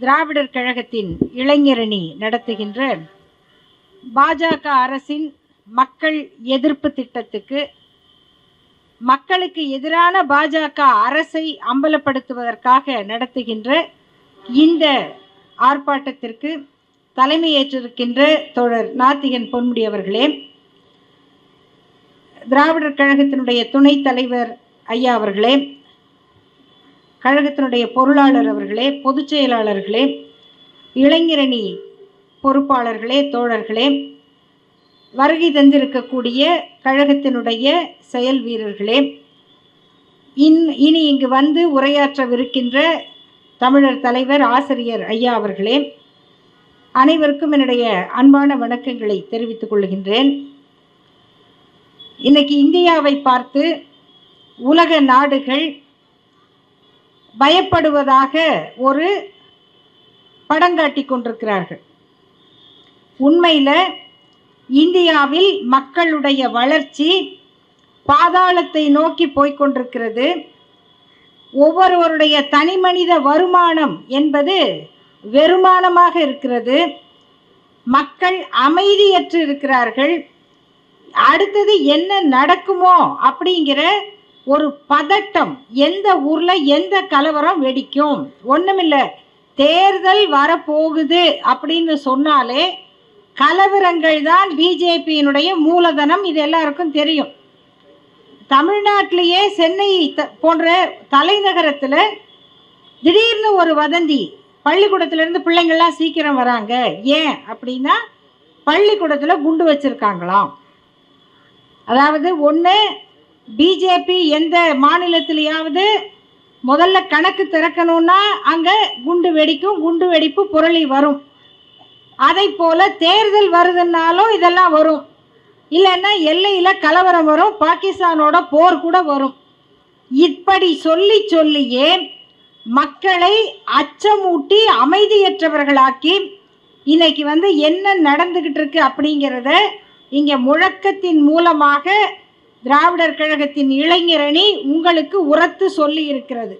திராவிடர் கழகத்தின் இளைஞரணி நடத்துகின்ற பாஜக அரசின் மக்கள் எதிர்ப்பு திட்டத்துக்கு மக்களுக்கு எதிரான பாஜக அரசை அம்பலப்படுத்துவதற்காக நடத்துகின்ற இந்த ஆர்ப்பாட்டத்திற்கு தலைமையேற்றிருக்கின்ற தோழர் நாத்திகன் பொன்முடி அவர்களே திராவிடர் கழகத்தினுடைய துணைத் தலைவர் ஐயா அவர்களே கழகத்தினுடைய பொருளாளர் அவர்களே பொதுச் செயலாளர்களே இளைஞரணி பொறுப்பாளர்களே தோழர்களே வருகை தந்திருக்கக்கூடிய கழகத்தினுடைய செயல் வீரர்களே இன் இனி இங்கு வந்து உரையாற்றவிருக்கின்ற தமிழர் தலைவர் ஆசிரியர் ஐயா அவர்களே அனைவருக்கும் என்னுடைய அன்பான வணக்கங்களை தெரிவித்துக் கொள்கின்றேன். இன்னைக்கு இந்தியாவை பார்த்து உலக நாடுகள் பயப்படுவதாக ஒரு படங்காட்டி கொண்டிருக்கிறார்கள். உண்மையில் இந்தியாவில் மக்களுடைய வளர்ச்சி பாதாளத்தை நோக்கி போய்க்கொண்டிருக்கிறது ஒவ்வொருவருடைய தனிமனித வருமானம் என்பது வெறுமானமாக இருக்கிறது. மக்கள் அமைதியற்று இருக்கிறார்கள். அடுத்தது என்ன நடக்குமோ அப்படிங்கிற ஒரு பதட்டம். எந்த ஊர்ல எந்த கலவரம் வெடிக்கும்? ஒண்ணுமில்ல. தேர்தல் வரப்போகுது அப்படின்னு சொன்னாலே கலவரங்கள் தான் பிஜேபியினுடைய மூலதனம். இது எல்லாருக்கும் தெரியும். தமிழ்நாட்டிலேயே சென்னை த- போன்ற தலைநகரத்தில் திடீர்னு ஒரு வதந்தி. பள்ளிக்கூடத்துலேருந்து பிள்ளைங்கள்லாம் சீக்கிரம் வராங்க. ஏன் அப்படின்னா பள்ளிக்கூடத்தில் குண்டு வச்சிருக்காங்களாம். அதாவது ஒன்று பிஜேபி எந்த மாநிலத்திலேயாவது முதல்ல கணக்கு திறக்கணும்னா அங்கே குண்டு வெடிக்கும் குண்டு வெடிப்பு புரளி வரும். அதை போல தேர்தல் வருதுன்னாலும் இதெல்லாம் வரும். இல்லைன்னா எல்லையில் கலவரம் வரும் பாகிஸ்தானோட போர் கூட வரும். இப்படி சொல்லி சொல்லியே மக்களை அச்சமூட்டி அமைதியற்றவர்களாக்கி இன்னைக்கு வந்து என்ன நடந்துகிட்டு இருக்கு அப்படிங்கிறத இங்கே முழக்கத்தின் மூலமாக திராவிடர் கழகத்தின் இளைஞரணி உங்களுக்கு உரத்து சொல்லி இருக்கிறது.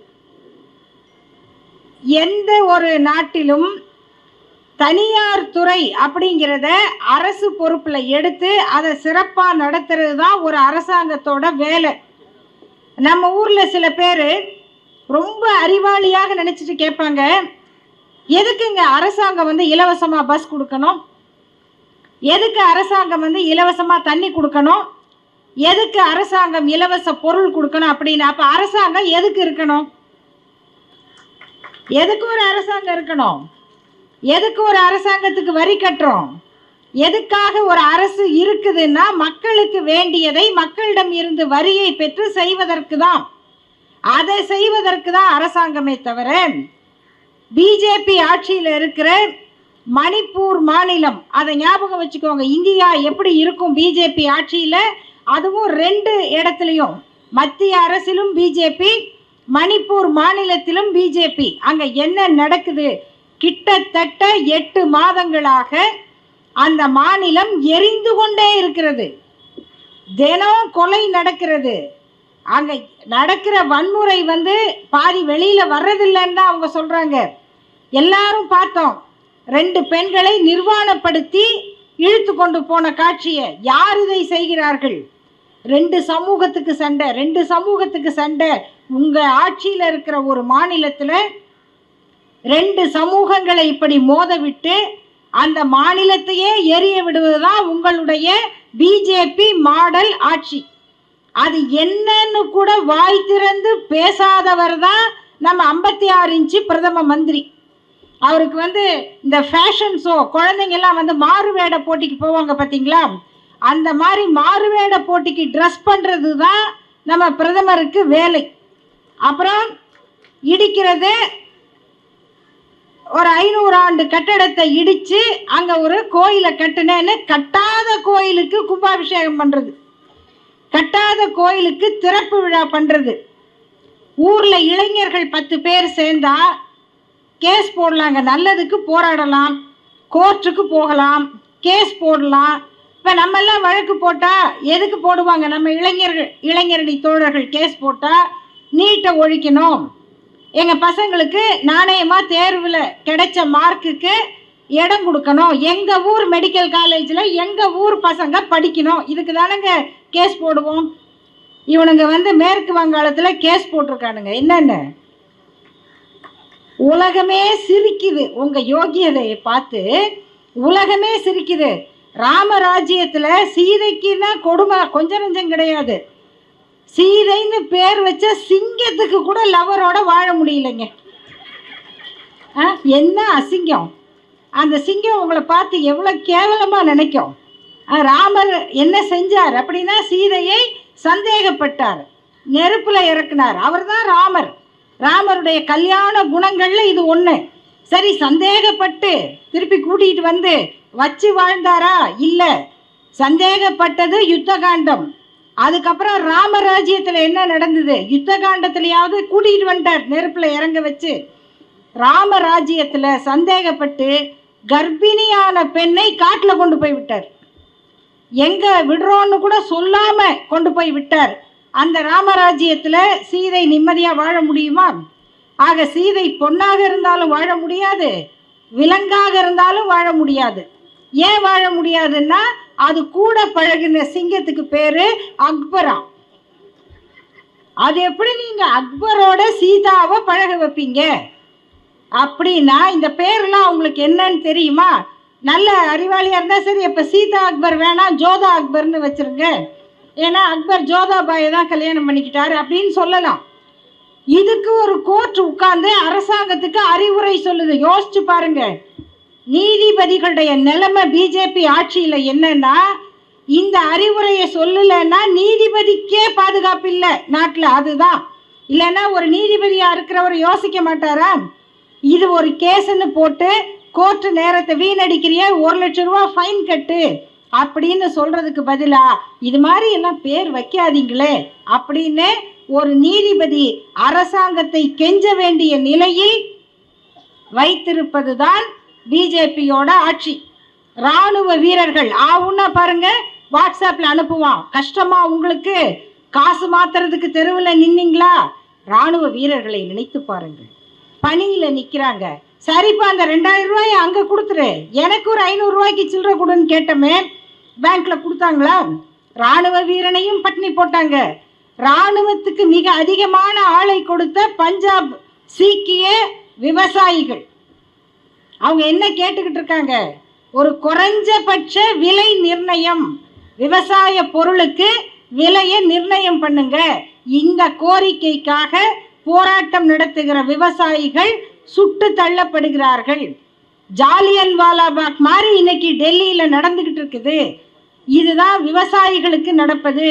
எந்த ஒரு நாட்டிலும் தனியார் துறை அப்படிங்கிறத அரசு பொறுப்பில் எடுத்து அதை சிறப்பாக நடத்துறது தான் ஒரு அரசாங்கத்தோட வேலை. நம்ம ஊரில் சில பேர் ரொம்ப அறிவாளியாக நினச்சிட்டு கேட்பாங்க எதுக்குங்க அரசாங்கம் வந்து இலவசமாக பஸ் கொடுக்கணும்? எதுக்கு அரசாங்கம் வந்து இலவசமாக தண்ணி கொடுக்கணும்? எதுக்கு அரசாங்கம் இலவச பொருள் கொடுக்கணும் அப்படின்னு? அப்போ அரசாங்கம் எதுக்கு இருக்கணும்? எதுக்கு ஒரு அரசாங்கம் இருக்கணும்? எதுக்கு ஒரு அரசாங்கத்துக்கு வரி கட்டுறோம்? எதுக்காக ஒரு அரசு இருக்குதுன்னா மக்களுக்கு வேண்டியதை மக்களிடம் இருந்து வரியை பெற்று செய்வதற்கு தான். அதை செய்வதற்கு தான் அரசாங்கமே தவிர பிஜேபி ஆட்சியில் இருக்கிற மணிப்பூர் மாநிலம் அதை ஞாபகம் வச்சுக்கோங்க. இந்தியா எப்படி இருக்கும் பிஜேபி ஆட்சியில்? அதுவும் ரெண்டு இடத்துலையும். மத்திய அரசிலும் பிஜேபி மணிப்பூர் மாநிலத்திலும் பிஜேபி. அங்கே என்ன நடக்குது? கிட்டத்தட்ட எட்டு மாதங்களாக அந்த மாநிலம் எரிந்து கொண்டே இருக்கிறது. தினம் கொலை நடக்கிறது. அங்கே நடக்கிற வன்முறை வந்து பாதி வெளியில் வர்றதில்லைன்னு தான் அவங்க சொல்கிறாங்க எல்லாரும் பார்த்தோம். ரெண்டு பெண்களை நிர்வாணப்படுத்தி இழுத்து கொண்டு போன காட்சியை. யார் இதை செய்கிறார்கள்? ரெண்டு சமூகத்துக்கு சண்டை ரெண்டு சமூகத்துக்கு சண்டை. உங்கள் ஆட்சியில் இருக்கிற ஒரு மாநிலத்தில் ரெண்டு சமூகங்களை இப்படி மோதவிட்டு அந்த மாநிலத்தையே எரிய விடுவதுதான் உங்களுடைய பிஜேபி மாடல் ஆட்சி. அது என்னன்னு கூட வாய் திறந்து பேசாதவர் தான் நம்ம ஐம்பத்தி ஆறு இன்ச்சு பிரதம மந்திரி. அவருக்கு வந்து இந்த ஃபேஷன் ஷோ குழந்தைங்கெல்லாம் வந்து மாறுவேட போட்டிக்கு போவாங்க பார்த்தீங்களா அந்த மாதிரி மாறுவேட போட்டிக்கு ட்ரெஸ் பண்ணுறது தான் நம்ம பிரதமருக்கு வேலை. அப்புறம் இடிக்கிறது ஒரு ஐநூறு ஆண்டு கட்டடத்தை இடித்து அங்கே ஒரு கோயிலை கட்டினேன்னு கட்டாத கோயிலுக்கு கும்பாபிஷேகம் பண்ணுறது கட்டாத கோயிலுக்கு திறப்பு விழா பண்ணுறது ஊரில் இளைஞர்கள் பத்து பேர் சேர்ந்தா கேஸ் போடலாங்க. நல்லதுக்கு போராடலாம். கோர்ட்டுக்கு போகலாம். கேஸ் போடலாம். இப்போ நம்ம எல்லாம் வழக்கு போட்டால் எதுக்கு போடுவாங்க? நம்ம இளைஞர்கள் இளைஞரணி தோழர்கள் கேஸ் போட்டால் நீட்டை ஒழிக்கணும். எங்கள் பசங்களுக்கு நாணயமாக தேர்வில் கிடைச்ச மார்க்குக்கு இடம் கொடுக்கணும். எங்கள் ஊர் மெடிக்கல் காலேஜில் எங்கள் ஊர் பசங்க படிக்கணும். இதுக்கு தானேங்க கேஸ் போடுவோம். இவனுங்க வந்து மேற்கு வங்காளத்தில் கேஸ் போட்டிருக்கானுங்க. என்னென்ன? உலகமே சிரிக்குது. உங்கள் யோகியதையை பார்த்து உலகமே சிரிக்குது. ராமராஜ்யத்தில் சீதைக்குன்னா கொடுமை கொஞ்சம் நஞ்சம் கிடையாது. சீதைன்னு பேர் வச்ச சிங்கத்துக்கு கூட லவரோட வாழ முடியலைங்க. ஆ என்ன அசிங்கம்? அந்த சிங்கம் உங்களை பார்த்து எவ்வளோ கேவலமாக நினைக்கும். ராமர் என்ன செஞ்சார் அப்படின்னா சீதையை சந்தேகப்பட்டார். நெருப்பில் இறக்குனார். அவர் தான் ராமர். ராமருடைய கல்யாண குணங்களில் இது ஒன்று சரி சந்தேகப்பட்டு திருப்பி கூட்டிகிட்டு வந்து வச்சு வாழ்ந்தாரா? இல்லை. சந்தேகப்பட்டது யுத்த காண்டம் அதுக்கப்புறம் ராமராஜ்யத்துல என்ன நடந்தது? யுத்த காண்டத்திலையாவது கூட்டிகிட்டு வந்துட்டார் நெருப்பில் இறங்க வச்சு. ராமராஜ்யத்தில் சந்தேகப்பட்டு கர்ப்பிணியான பெண்ணை காட்டில் கொண்டு போய் விட்டார். எங்க விடுறோன்னு கூட சொல்லாம கொண்டு போய் விட்டார். அந்த ராமராஜ்யத்தில் சீதை நிம்மதியாக வாழ முடியுமா? ஆக சீதை பொன்னாக இருந்தாலும் வாழ முடியாது விலங்காக இருந்தாலும் வாழ முடியாது. ஏன் வாழ முடியாதுன்னா அது கூட பழகின சிங்கத்துக்கு பேரு அக்பரா. அது எப்படி நீங்க அக்பரோட சீதாவை பழக வைப்பீங்க? அப்படின்னா இந்த பேர்லாம் உங்களுக்கு என்னன்னு தெரியுமா? நல்ல அறிவாளியாக இருந்தால் சரி இப்போ சீதா அக்பர் வேணாம் ஜோதா அக்பர்னு வச்சிருங்க. ஏன்னா அக்பர் ஜோதாபாயை தான் கல்யாணம் பண்ணிக்கிட்டாரு அப்படின்னு சொல்லலாம். இதுக்கு ஒரு கோர்ட் உட்கார்ந்து அரசாங்கத்துக்கு அறிவுரை சொல்லுது. யோசிச்சு பாருங்க. நீதிபதிகளுடைய நிலைமை பிஜேபி ஆட்சியில் என்னன்னா இந்த அறிவுரையை சொல்லலைன்னா நீதிபதிக்கே பாதுகாப்பு இல்லை. நாட்டில் அதுதான். இல்லைன்னா ஒரு நீதிபதியாக இருக்கிறவர் யோசிக்க மாட்டாரா? இது ஒரு கேஸுன்னு போட்டு கோர்ட்டு நேரத்தை வீணடிக்கிறிய ஒரு லட்ச ரூபா ஃபைன் கட்டு அப்படின்னு சொல்றதுக்கு பதிலா இது மாதிரி எல்லாம் பேர் வைக்காதீங்களே அப்படின்னு ஒரு நீதிபதி அரசாங்கத்தை கெஞ்ச வேண்டிய நிலையில் வைத்திருப்பதுதான் பிஜேபியோட ஆட்சி. ராணுவ வீரர்கள் ஆவுன்னா பாருங்க வாட்ஸ்அப்ல அனுப்புவான். கஷ்டமா உங்களுக்கு? காசு மாத்துறதுக்கு தெருவில் நின்னீங்களா? ராணுவ வீரர்களை நினைத்து பாருங்கள். பணியில நிக்கிறாங்க. சரிப்பா அந்த ரெண்டாயிரம் ரூபாயை அங்க கொடுத்துரு. எனக்கு ஒரு ஐநூறு ரூபாய்க்கு சில்லறை கொடுன்னு கேட்டமே பேங்க்ல கொடுத்தாங்களா? ராணுவ வீரனையும் பட்டினி போட்டாங்க. ராணுவத்துக்கு மிக அதிகமான ஆளை கொடுத்த பஞ்சாப் சீக்கிய விவசாயிகள். அவங்க என்ன கேட்டுக்கிட்டு இருக்காங்க? ஒரு குறைஞ்சபட்ச விலை நிர்ணயம். விவசாய பொருளுக்கு விலையை நிர்ணயம் பண்ணுங்க. இந்த கோரிக்கைக்காக போராட்டம் நடத்துகிற விவசாயிகள் சுட்டு தள்ளப்படுகிறார்கள். ஜாலியன் வாலாபாக் மாதிரி இன்னைக்கு டெல்லியில நடந்துகிட்டு இருக்குது. இதுதான் விவசாயிகளுக்கு நடப்பது.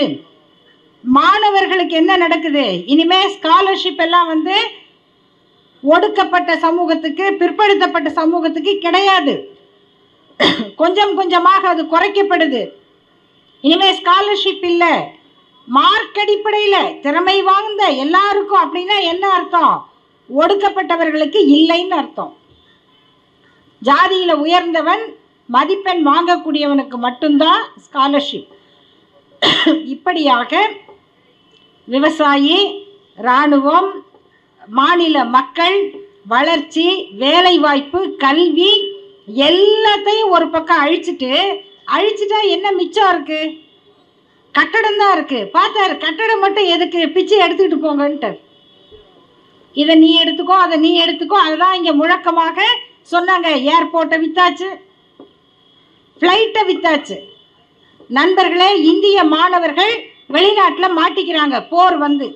மாணவர்களுக்கு என்ன நடக்குது? இனிமே ஸ்காலர்ஷிப் எல்லாம் வந்து ஒடுக்கப்பட்ட சமூகத்துக்கு பிற்படுத்தப்பட்ட சமூகத்துக்கு கிடையாது. கொஞ்சம் கொஞ்சமாக அது குறைக்கப்படுது. இனிமே ஸ்காலர்ஷிப் இல்லை. மார்க் அடிப்படையில் திறமை வாய்ந்த எல்லாருக்கும் அப்படின்னா என்ன அர்த்தம்? ஒடுக்கப்பட்டவர்களுக்கு இல்லைன்னு அர்த்தம். ஜாதியில் உயர்ந்தவன் மதிப்பெண் வாங்கக்கூடியவனுக்கு மட்டும்தான் ஸ்காலர்ஷிப் இப்படியாக விவசாயி இராணுவம் மாநில மக்கள் வளர்ச்சி வேலைவாய்ப்பு கல்வி எல்லாத்தையும் ஒரு பக்கம் அழிச்சிட்டு அழிச்சிட்டா என்ன மிச்சம் இருக்கு? கட்டடம் தான் இருக்கு. பார்த்தாரு கட்டடம் மட்டும் எதுக்கு? பிச்சை எடுத்துக்கிட்டு போங்கன்ட்டு. இதை நீ எடுத்துக்கோ அதை நீ எடுத்துக்கோ அதுதான் இங்கே முழக்கமாக சொன்னாங்க. ஏர்போர்ட்டை வித்தாச்சு. ஃப்ளைட்டை வித்தாச்சு. நண்பர்களே இந்திய மாணவர்கள் வெளிநாட்டில் மாட்டிக்கிறாங்க. போர் வந்து.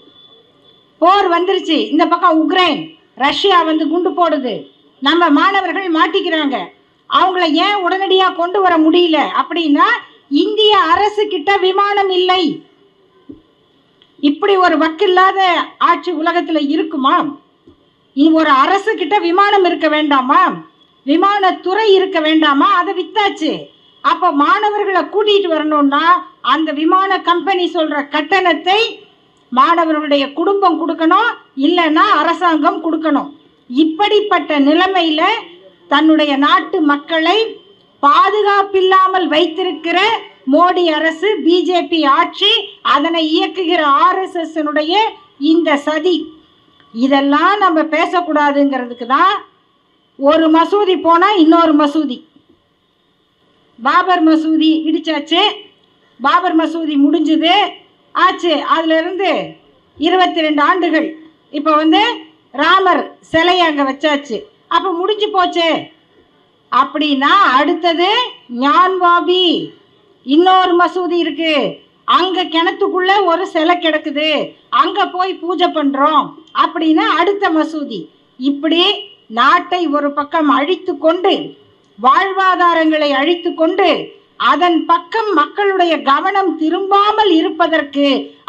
போர் வந்துருச்சு. இந்த பக்கம் உக்ரைன் ரஷ்யா வந்து குண்டு போடுது. நம்ம மாணவர்கள் மாட்டிக்கிறாங்க. அவங்கள ஏன் உடனடியாக கொண்டு வர முடியல? அப்படின்னா இந்திய அரசு கிட்ட விமானம் இல்லை. இப்படி ஒரு வக்கில்லாத ஆட்சி உலகத்துல இருக்குமா? ஒரு அரசு கிட்ட விமானம் இருக்க வேண்டாமா? விமானத்துறை இருக்க வேண்டாமா? அதை வித்தாச்சு. அப்ப மாணவர்களை கூட்டிட்டு வரணும்னா அந்த விமான கம்பெனி சொல்ற கட்டணத்தை மாணவர்களுடைய குடும்பம் கொடுக்கணும் இல்லைன்னா அரசாங்கம் கொடுக்கணும். இப்படிப்பட்ட நிலைமையில தன்னுடைய நாட்டு மக்களை பாதுகாப்பில்லாமல் வைத்திருக்கிற மோடி அரசு பிஜேபி ஆட்சி அதனை இயக்குகிற ஆர்எஸ்எஸ் இந்த சதி. இதெல்லாம் நம்ம பேசக்கூடாதுங்கிறதுக்கு தான் ஒரு மசூதி போனால் இன்னொரு மசூதி. பாபர் மசூதி இடிச்சாச்சு. பாபர் மசூதி முடிஞ்சுது. ஆச்சு. அதிலிருந்து இருபத்தி ரெண்டு ஆண்டுகள். இப்போ வந்து ராமர் சிலையை அங்கே வச்சாச்சு. அப்போ முடிஞ்சு போச்சே. அப்படின்னா அடுத்தது ஞான்வாபி. இன்னொரு மசூதி இருக்கு. அங்க கிணத்துக்குள்ள ஒரு சிலை கிடக்குது. அங்க போய் பூஜை பண்றோம் அப்படின்னு அடுத்த மசூதி. இப்படி நாட்டை ஒரு பக்கம் அழித்து கொண்டு வாழ்வாதாரங்களை அழித்து கொண்டு அதன் பக்கம் மக்களுடைய கவனம் திரும்பாமல் இருப்பதற்கு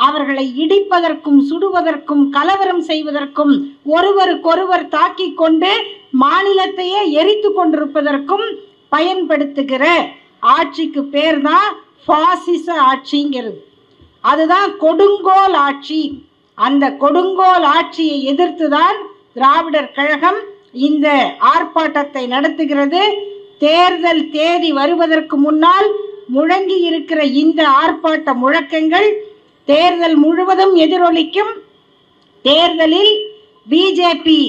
அவர்களை இடிப்பதற்கும் சுடுவதற்கும் கலவரம் செய்வதற்கும் ஒருவருக்கொருவர் தாக்கிக் கொண்டு மாநிலத்தையே எரித்து கொண்டிருப்பதற்கும் பயன்படுத்துகிற ஆட்சிக்கு பேர் தான் பாசிச ஆட்சிங்கிறது. அதுதான் கொடுங்கோல் ஆட்சி. அந்த கொடுங்கோல் ஆட்சியை எதிர்த்து தான் திராவிடர் கழகம் இந்த ஆர்ப்பாட்டத்தை நடத்துகிறது. தேர்தல் தேதி வருவதற்கு முன்னால் முழங்கி இருக்கிற இந்த ஆர்ப்பாட்ட முழக்கங்கள் தேர்தல் முழுவதும் எதிரொலிக்கும். தேர்தலில் பிஜேபி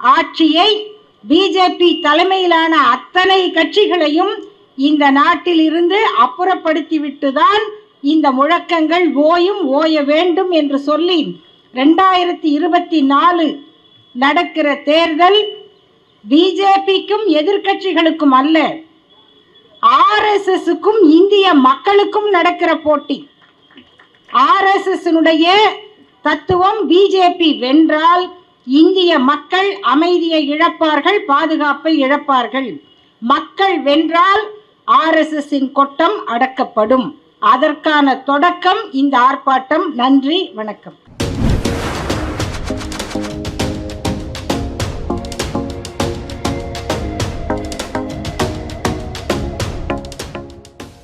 ஆட்சியை பிஜேபி தலைமையிலான அத்தனை கட்சிகளையும் இந்த நாட்டில் இருந்து அப்புறப்படுத்திவிட்டு தான் இந்த முழக்கங்கள் ஓயும் ஓய வேண்டும் என்று சொல்லி ரெண்டாயிரத்தி இருபத்தி நாலு நடக்கிற தேர்தல் பிஜேபிக்கும் எதிர்க்கட்சிகளுக்கும் அல்ல. ஆர்எஸ்எஸ்க்கும் இந்திய மக்களுக்கும் நடக்கிற போட்டி. ஆர்எஸ்எஸ்னுடைய தத்துவம் பிஜேபி வென்றால் இந்திய மக்கள் அமைதியை இழப்பார்கள் பாதுகாப்பை இழப்பார்கள். மக்கள் வென்றால் ஆர்எஸ்எஸ்ஸின் கொட்டம் அடக்கப்படும். அதற்கான தொடக்கம் இந்த ஆர்ப்பாட்டம். நன்றி வணக்கம்.